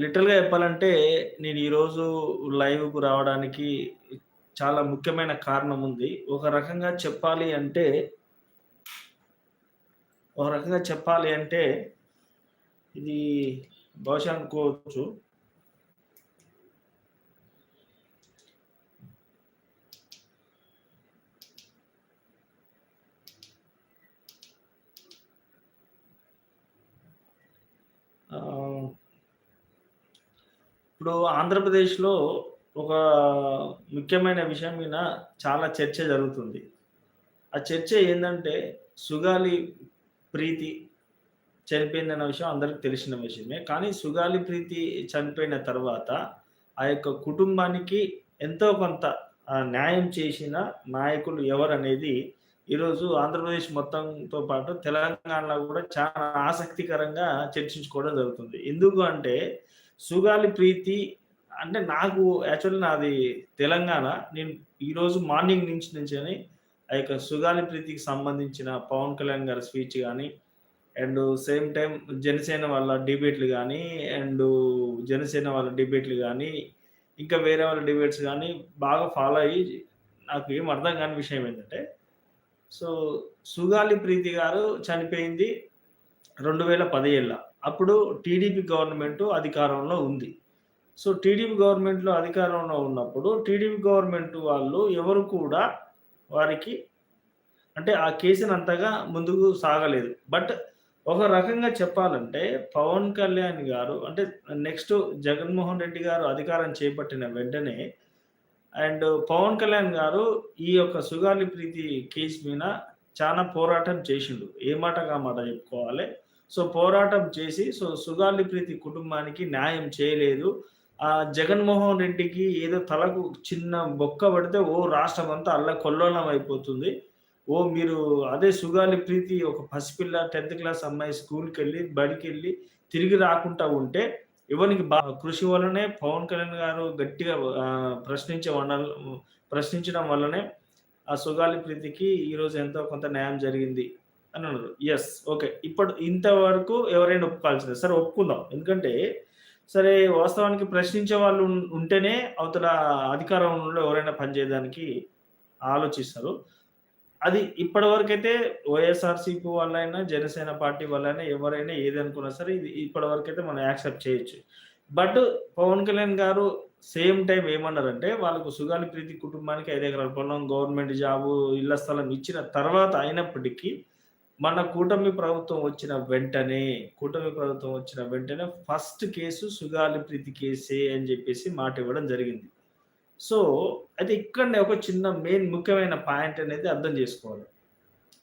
లిటరల్‌గా చెప్పాలంటే, నేను ఈరోజు లైవ్‌కు రావడానికి చాలా ముఖ్యమైన కారణం ఉంది. ఒక రకంగా చెప్పాలి అంటే ఒక రకంగా చెప్పాలి అంటే, ఇది బహుశా అనుకోవచ్చు. ఇప్పుడు ఆంధ్రప్రదేశ్‌లో ఒక ముఖ్యమైన విషయం మీద చాలా చర్చ జరుగుతుంది. ఆ చర్చ ఏంటంటే సుగాలి ప్రీతి చనిపోయిందన్న విషయం అందరికి తెలిసిన విషయమే. కానీ సుగాలి ప్రీతి చనిపోయిన తర్వాత, ఆ యొక్క కుటుంబానికి ఎంతో కొంత న్యాయం చేసిన నాయకులు ఎవరనేది ఈరోజు ఆంధ్రప్రదేశ్ మొత్తంతో పాటు తెలంగాణలో కూడా చాలా ఆసక్తికరంగా చర్చించుకోవడం జరుగుతుంది. ఎందుకు అంటే, సుగాలి ప్రీతి అంటే నాకు యాక్చువల్లీ నాది తెలంగాణ. నేను ఈరోజు మార్నింగ్ నుంచి నుంచని ఆ యొక్క సుగాలి ప్రీతికి సంబంధించిన పవన్ కళ్యాణ్ గారి స్పీచ్ కానీ అండ్ సేమ్ టైం జనసేన వాళ్ళ డిబేట్‌లు కానీ అండ్ జనసేన వాళ్ళ డిబేట్‌లు కానీ ఇంకా వేరే వాళ్ళ డిబేట్స్ కానీ బాగా ఫాలో అయ్యి నాకు ఏం అర్థం కాని విషయం ఏంటంటే, సో సుగాలి ప్రీతి గారు చనిపోయింది 2017ల. అప్పుడు టీడీపీ గవర్నమెంట్ అధికారంలో ఉంది. సో టీడీపీ గవర్నమెంట్‌లో అధికారంలో ఉన్నప్పుడు, టీడీపీ గవర్నమెంట్ వాళ్ళు ఎవరు కూడా వారికి అంటే ఆ కేసుని అంతగా ముందుకు సాగలేదు. బట్ ఒక రకంగా చెప్పాలంటే పవన్ కళ్యాణ్ గారు అంటే నెక్స్ట్ జగన్మోహన్ రెడ్డి గారు అధికారం చేపట్టిన వెంటనే అండ్ పవన్ కళ్యాణ్ గారు ఈ యొక్క సుగాలి ప్రీతి కేసు మీద చాలా పోరాటం చేసిండు ఏ మాటగా మాట చెప్పుకోవాలి. సో పోరాటం చేసి సో సుగాలి ప్రీతి కుటుంబానికి న్యాయం చేయలేదు. ఆ జగన్మోహన్ రెడ్డికి ఏదో తలకు చిన్న బొక్క పడితే ఓ రాష్ట్రం అంతా అల్ల కొల్లోలం అయిపోతుంది. ఓ మీరు అదే సుగాలి ప్రీతి ఒక పసిపిల్ల 10థ్ క్లాస్ అమ్మాయి స్కూల్కి వెళ్ళి బడికెళ్ళి తిరిగి రాకుండా ఉంటే ఎవనికి బా కృషి వల్లనే పవన్ కళ్యాణ్ గారు గట్టిగా ప్రశ్నించే వనల్ ప్రశ్నించడం వల్లనే ఆ సుగాలి ప్రీతికి ఈరోజు ఎంతో కొంత న్యాయం జరిగింది అని అన్నారు. Yes okay. ఇప్పుడు ఇంతవరకు ఎవరైనా ఒప్పుకోవాల్సిందే. సరే ఒప్పుకుందాం. ఎందుకంటే సరే వాస్తవానికి ప్రశ్నించే వాళ్ళు ఉంటేనే అవతల అధికారంలో ఎవరైనా పనిచేయడానికి ఆలోచిస్తారు. అది ఇప్పటివరకైతే వైఎస్ఆర్‌సీపీ వాళ్ళైనా, జనసేన పార్టీ వాళ్ళైనా ఎవరైనా ఏదనుకున్నా సరే ఇది ఇప్పటివరకైతే మనం యాక్సెప్ట్ చేయొచ్చు. బట్ పవన్ కళ్యాణ్ గారు సేమ్ టైం ఏమన్నారంటే వాళ్ళకు సుగాలి ప్రీతి కుటుంబానికి ఐదు ఎకరాల పొలం, గవర్నమెంట్ జాబు, ఇళ్ళ స్థలం ఇచ్చిన తర్వాత అయినప్పటికీ మన కూటమి ప్రభుత్వం వచ్చిన వెంటనే, కూటమి ప్రభుత్వం వచ్చిన వెంటనే ఫస్ట్ కేసు సుగాలి ప్రీతి కేసే అని చెప్పేసి మాట ఇవ్వడం జరిగింది. సో అయితే ఇక్కడనే ఒక చిన్న మెయిన్ ముఖ్యమైన పాయింట్ అనేది అర్థం చేసుకోవాలి.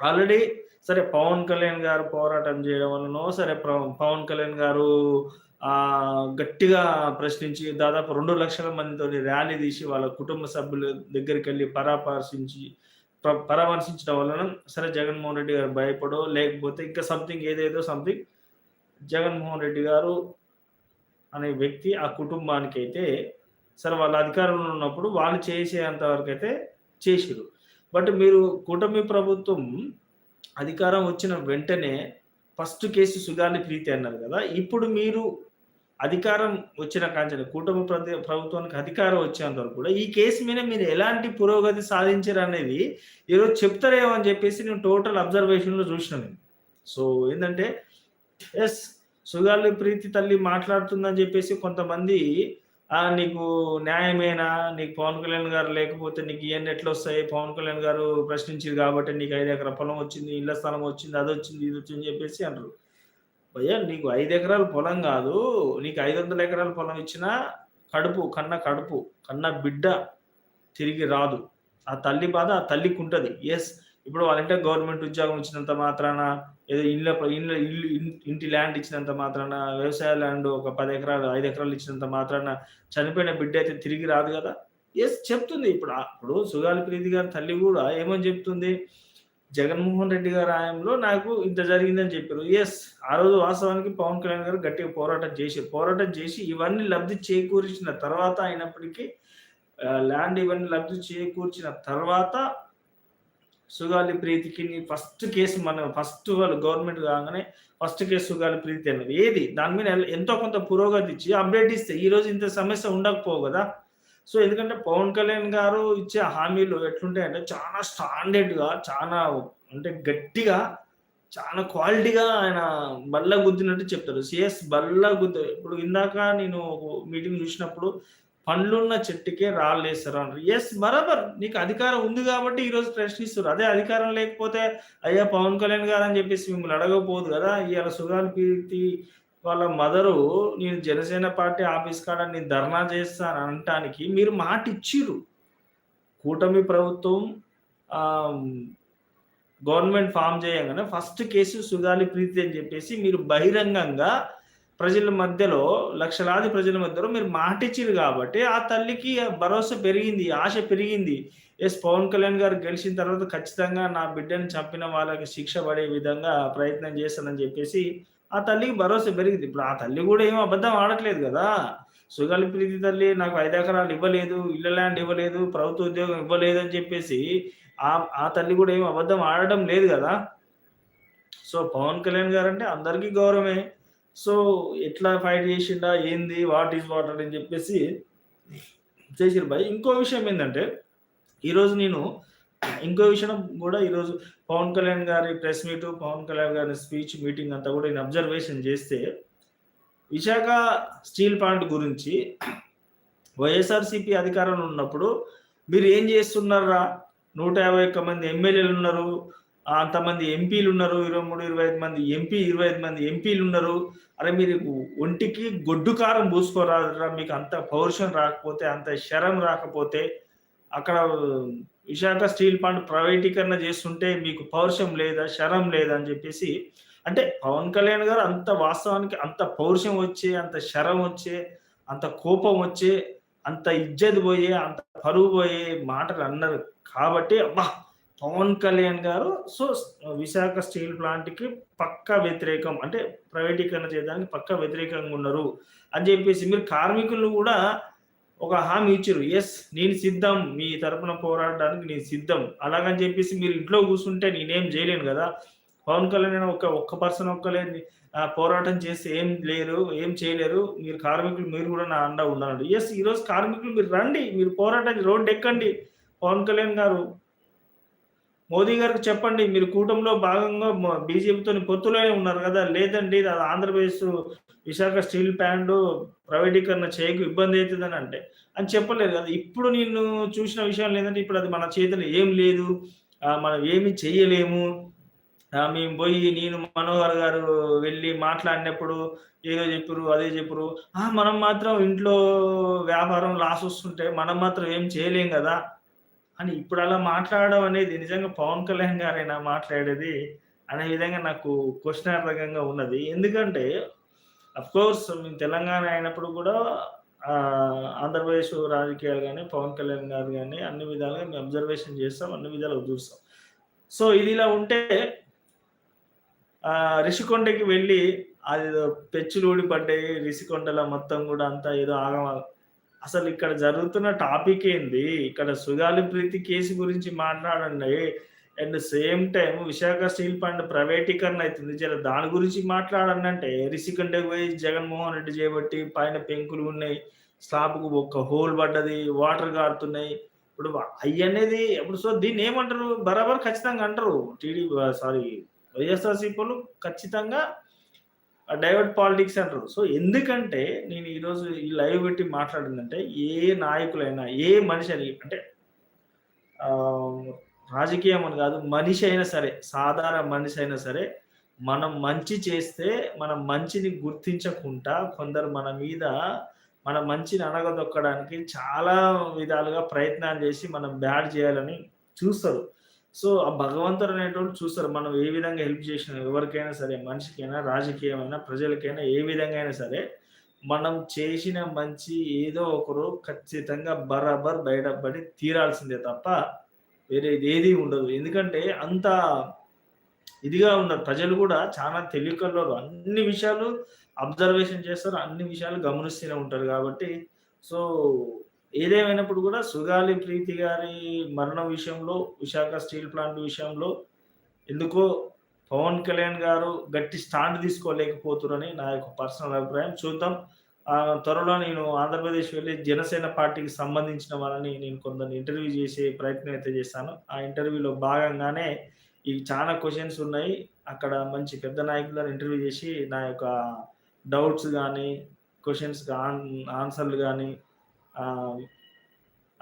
ఆల్రెడీ సరే పవన్ కళ్యాణ్ గారు పోరాటం చేయడం వలనో సరే పవన్ కళ్యాణ్ గారు గట్టిగా ప్రశ్నించి దాదాపు రెండు లక్షల మందితోని ర్యాలీ తీసి వాళ్ళ కుటుంబ సభ్యుల దగ్గరికెళ్ళి పరామర్శించి పరామర్శించడం వలన సరే జగన్మోహన్ రెడ్డి గారు భయపడో లేకపోతే ఇంకా సంథింగ్ ఏదేదో సంథింగ్ జగన్మోహన్ రెడ్డి గారు అనే వ్యక్తి ఆ కుటుంబానికైతే సరే వాళ్ళ అధికారంలో ఉన్నప్పుడు వాళ్ళు చేసేంత వరకు అయితే చేసిరు బట్ మీరు కూటమి ప్రభుత్వం అధికారం వచ్చిన వెంటనే ఫస్ట్ కేసు సుగాలి ప్రీతి అన్నారు కదా ఇప్పుడు మీరు అధికారం వచ్చిన కాంచెలి కూటమి ప్రతి ప్రభుత్వానికి అధికారం వచ్చేంత వరకు కూడా ఈ కేసు మీద మీరు ఎలాంటి పురోగతి సాధించారు అనేది ఈరోజు చెప్తారేమో అని చెప్పేసి నేను టోటల్ అబ్జర్వేషన్‌లో చూసిన నేను. సో ఏంటంటే ఎస్ సుగాలి ప్రీతి తల్లి మాట్లాడుతుందని చెప్పేసి కొంతమంది నీకు న్యాయమేనా? నీకు పవన్ కళ్యాణ్ గారు లేకపోతే నీకు ఇవన్నీ ఎట్లా వస్తాయి పవన్ కళ్యాణ్ గారు ప్రశ్నించిర్రు కాబట్టి నీకు ఐదు ఎకరాల పొలం వచ్చింది, ఇళ్ళ స్థలం వచ్చింది, అది వచ్చింది ఇది వచ్చింది అని చెప్పేసి అంటారు. భయ్యా నీకు ఐదు ఎకరాల పొలం కాదు నీకు 500 ఎకరాల పొలం ఇచ్చినా కడుపు కన్న కడుపు, కన్న బిడ్డ తిరిగి రాదు. ఆ తల్లి బాధ ఆ తల్లికి ఉంటుంది ఎస్ ఇప్పుడు వాళ్ళ గవర్నమెంట్ ఉద్యోగం ఇచ్చినంత మాత్రాన ఏదో ఇళ్ళ ఇళ్ళ ఇల్లు ఇంటి ల్యాండ్ ఇచ్చినంత మాత్రాన, వ్యవసాయ ల్యాండ్ ఒక పది ఎకరాలు, ఐదు ఎకరాలు ఇచ్చినంత మాత్రాన చనిపోయిన బిడ్డ అయితే తిరిగి రాదు కదా ఎస్ చెప్తుంది. ఇప్పుడు అప్పుడు ఇప్పుడు సుగాలి ప్రీతి గారి తల్లి కూడా ఏమని చెప్తుంది? జగన్మోహన్ రెడ్డి గారి హయాంలో నాకు ఇంత జరిగిందని చెప్పారు. ఎస్ ఆ రోజు వాస్తవానికి పవన్ కళ్యాణ్ గారు గట్టిగా పోరాటం చేశారు పోరాటం చేసి ఇవన్నీ లబ్ధి చేకూర్చిన తర్వాత అయినప్పటికీ ల్యాండ్ ఇవన్నీ లబ్ధి చేకూర్చిన తర్వాత సుగాలి ప్రీతికి ఫస్ట్ కేసు మన ఫస్ట్ వాళ్ళు గవర్నమెంట్ కాగానే ఫస్ట్ కేసు సుగాలి ప్రీతి అన్నది. ఏది? దాని మీద ఎంతో కొంత పురోగతి ఇచ్చి అప్డేట్ ఇస్తే ఈ రోజు ఇంత సమస్య ఉండకపోవు కదా? సో ఎందుకంటే పవన్ కళ్యాణ్ గారు ఇచ్చే హామీలు ఎట్లుంటాయంటే చాలా స్టాండర్డ్గా చాలా అంటే గట్టిగా చాలా క్వాలిటీగా ఆయన బల్ల గుద్దినట్టు చెప్తారు. సిఎస్ బల్ల గుద్ద ఇప్పుడు ఇందాక నేను మీటింగ్ చూసినప్పుడు పండ్లున్న చెట్టుకే రాళ్ళు అన్నారు. ఎస్ బరాబర్. నీకు అధికారం ఉంది కాబట్టి ఈరోజు ప్రశ్నిస్తారు అదే అధికారం లేకపోతే అయ్యా పవన్ కళ్యాణ్ గారు అని చెప్పేసి మిమ్మల్ని అడగకపోదు కదా. ఇవాళ సుగాన్ ప్రీతి వాళ్ళ మదరు నేను జనసేన పార్టీ ఆఫీస్ కాడ నేను ధర్నా చేస్తాను అనటానికి మీరు మాట ఇచ్చిర్రు కూటమి ప్రభుత్వం గవర్నమెంట్ ఫామ్ చేయగానే ఫస్ట్ కేసు సుగాలి ప్రీతి అని చెప్పేసి మీరు బహిరంగంగా ప్రజల మధ్యలో లక్షలాది ప్రజల మధ్యలో మీరు మాట కాబట్టి ఆ తల్లికి భరోసా పెరిగింది ఆశ పెరిగింది. ఎస్ పవన్ కళ్యాణ్ గారు గెలిచిన తర్వాత ఖచ్చితంగా నా బిడ్డను చంపిన వాళ్ళకి శిక్ష పడే విధంగా ప్రయత్నం చేస్తానని చెప్పేసి ఆ తల్లికి భరోసా పెరిగింది. ఇప్పుడు ఆ తల్లి కూడా ఏం అబద్ధం ఆడట్లేదు కదా. సుగలి ప్రీతి తల్లి నాకు ఐదు ఎకరాలు ఇవ్వలేదు ఇళ్ళ ల్యాండ్ ఇవ్వలేదు ప్రభుత్వ ఉద్యోగం ఇవ్వలేదు అని చెప్పేసి ఆ ఆ తల్లి కూడా ఏం అబద్ధం ఆడటం లేదు కదా. సో పవన్ కళ్యాణ్ గారు అంటే అందరికీ గౌరవమే. సో ఎట్లా ఫైట్ చేసిండా ఏంది వాట్ ఈస్ వాట్ అని చెప్పేసి చేసిరు భాయ్ ఇంకో విషయం ఏంటంటే ఈరోజు నేను ఇంకో విషయం కూడా ఈరోజు పవన్ కళ్యాణ్ గారి ప్రెస్ మీట్ పవన్ కళ్యాణ్ గారి స్పీచ్ మీటింగ్ అంతా కూడా నేను అబ్జర్వేషన్ చేస్తే విశాఖ స్టీల్ ప్లాంట్ గురించి వైఎస్ఆర్సీపీ అధికారంలో ఉన్నప్పుడు మీరు ఏం చేస్తున్నారా? నూట యాభై ఒక్క మంది ఎమ్మెల్యేలు ఉన్నారు అంతమంది ఎంపీలు ఉన్నారు ఇరవై మూడు ఇరవై ఐదు మంది ఎంపీ ఇరవై ఐదు మంది ఎంపీలు ఉన్నారు. అరే మీరు ఒంటికి గొడ్డు కారం పూసుకోరాదురా మీకు అంత పౌరుషం రాకపోతే అంత శరం రాకపోతే అక్కడ విశాఖ స్టీల్ ప్లాంట్ ప్రైవేటీకరణ చేస్తుంటే మీకు పౌరుషం లేదా శరం లేదా అని చెప్పేసి అంటే పవన్ కళ్యాణ్ గారు అంత వాస్తవానికి అంత పౌరుషం వచ్చే అంత శరం వచ్చే అంత కోపం వచ్చే అంత ఇజ్జత్ పోయే అంత పరువు పోయే మాటలు అన్నారు. కాబట్టి అబ్బా పవన్ కళ్యాణ్ గారు సో విశాఖ స్టీల్ ప్లాంట్కి పక్క వ్యతిరేకం అంటే ప్రైవేటీకరణ చేయడానికి పక్క వ్యతిరేకంగా ఉన్నారు. అని చెప్పేసి మీరు కార్మికులు కూడా ఒక హామీ ఇచ్చారు. ఎస్ నేను సిద్ధం. మీ తరపున పోరాడడానికి నేను సిద్ధం. అలాగని చెప్పేసి మీరు ఇంట్లో కూర్చుంటే నేనేం చేయలేను కదా. పవన్ కళ్యాణ్ ఒక ఒక్క పర్సన్ ఒక్కలే పోరాటం చేసి ఏం లేరు ఏం చేయలేరు. మీరు కార్మికులు మీరు కూడా నా అండ ఉన్నాడు ఎస్ ఈరోజు కార్మికులు మీరు రండి. మీరు పోరాటం రోడ్డు ఎక్కండి. పవన్ కళ్యాణ్ గారు మోదీ గారికి చెప్పండి మీరు కూటమిలో భాగంగా బీజేపీతో పొత్తులోనే ఉన్నారు కదా లేదండి అది ఆంధ్రప్రదేశ్ విశాఖ స్టీల్ ప్లాంట్ ప్రైవేటీకరణ చేయకు ఇబ్బంది అవుతుందని అంటే. అని చెప్పలేదు కదా. ఇప్పుడు నేను చూసిన విషయం లేదంటే ఇప్పుడు అది మన చేతిలో ఏం లేదు మనం ఏమి చేయలేము మేము పోయి నేను మనోహర్ గారు వెళ్ళి మాట్లాడినప్పుడు ఏదో చెప్పరు అదే చెప్పరు మనం మాత్రం ఇంట్లో వ్యాపారం లాస్ వస్తుంటే మనం మాత్రం ఏం చేయలేం కదా. అని ఇప్పుడు అలా మాట్లాడడం అనేది నిజంగా పవన్ కళ్యాణ్ గారైనా మాట్లాడేది అనే విధంగా నాకు క్వశ్చనార్థకంగా ఉన్నది. ఎందుకంటే అఫ్ కోర్స్ మేము తెలంగాణ అయినప్పుడు కూడా ఆంధ్రప్రదేశ్ రాజకీయాలు కానీ పవన్ కళ్యాణ్ గారు కానీ అన్ని విధాలుగా మేము అబ్జర్వేషన్ చేస్తాం అన్ని విధాలుగా చూస్తాం. సో ఇది ఇలా ఉంటే రిషికొండకి వెళ్ళి అది ఏదో పెచ్చులు ఊడిపడ్డాయి రిషికొండలో మొత్తం కూడా అంతా ఏదో ఆగమ అసలు ఇక్కడ జరుగుతున్న టాపిక్ ఏంది? ఇక్కడ సుగాలి ప్రీతి కేసు గురించి మాట్లాడండి. And same time Visakha steel plant ప్రైవేటీకరణ అవుతుంది. జర దాని గురించి మాట్లాడండి అంటే రిషికొండకి పోయి జగన్మోహన్ రెడ్డి చేయబట్టి పైన పెంకులు ఉన్నాయి స్లాబ్కు ఒక హోల్ పడ్డది వాటర్ కారుతున్నాయి. ఇప్పుడు అవి అనేది ఇప్పుడు సో దీన్ని ఏమంటారు? బరాబర్ ఖచ్చితంగా అంటారు. టీడీ సారీ వైఎస్ఆర్సీపీలు ఖచ్చితంగా డైవర్ట్ పాలిటిక్స్ అంటారు. సో ఎందుకంటే నేను ఈరోజు ఈ లైవ్ పెట్టి మాట్లాడిందంటే ఏ నాయకులైనా ఏ మనిషి అని అంటే రాజకీయం అని కాదు మనిషి అయినా సరే సాధారణ మనిషి అయినా సరే మనం మంచి చేస్తే మనం మంచిని గుర్తించకుండా కొందరు మన మీద మన మంచిని అణగదొక్కడానికి చాలా విధాలుగా ప్రయత్నాలు చేసి మనం బ్యాడ్ చేయాలని చూస్తారు. సో ఆ భగవంతుడు అనేటువంటి చూస్తారు మనం ఏ విధంగా హెల్ప్ చేసిన ఎవరికైనా సరే మనిషికైనా రాజకీయమైనా ప్రజలకైనా ఏ విధంగా అయినా సరే మనం చేసిన మంచి ఏదో ఒకరు ఖచ్చితంగా బరాబర్ బయటపడి తీరాల్సిందే తప్ప వేరే ఏది ఉండదు. ఎందుకంటే అంత ఇదిగా ఉన్నారు. ప్రజలు కూడా చాలా తెలివికల్లో అన్ని విషయాలు అబ్జర్వేషన్ చేస్తారు. అన్ని విషయాలు గమనిస్తూనే ఉంటారు కాబట్టి సో ఏదేమైనప్పుడు కూడా సుగాలి ప్రీతి గారి మరణం విషయంలో, విశాఖ స్టీల్ ప్లాంట్ విషయంలో ఎందుకో పవన్ కళ్యాణ్ గారు గట్టి స్టాండ్ తీసుకోలేకపోతుర్రని నా యొక్క పర్సనల్ అభిప్రాయం. చూద్దాం. త్వరలో నేను ఆంధ్రప్రదేశ్ వెళ్ళి జనసేన పార్టీకి సంబంధించిన వాళ్ళని నేను కొందరిని ఇంటర్వ్యూ చేసే ప్రయత్నం అయితే చేస్తాను. ఆ ఇంటర్వ్యూలో భాగంగానే ఇవి చాలా క్వశ్చన్స్ ఉన్నాయి. అక్కడ మంచి పెద్ద నాయకులను ఇంటర్వ్యూ చేసి నా యొక్క డౌట్స్ కానీ క్వశ్చన్స్ ఆన్ ఆన్సర్‌లు కానీ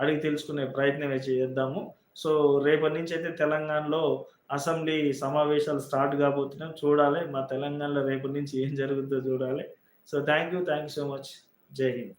అడిగి తెలుసుకునే ప్రయత్నమే చేద్దాము. సో, రేపటి నుంచి అయితే తెలంగాణలో అసెంబ్లీ సమావేశాలు స్టార్ట్ కాబోతున్నాం చూడాలి. మా తెలంగాణలో రేపటి నుంచి ఏం జరుగుతుందో చూడాలి. So, thank you. Thank you so much. జై హింద్.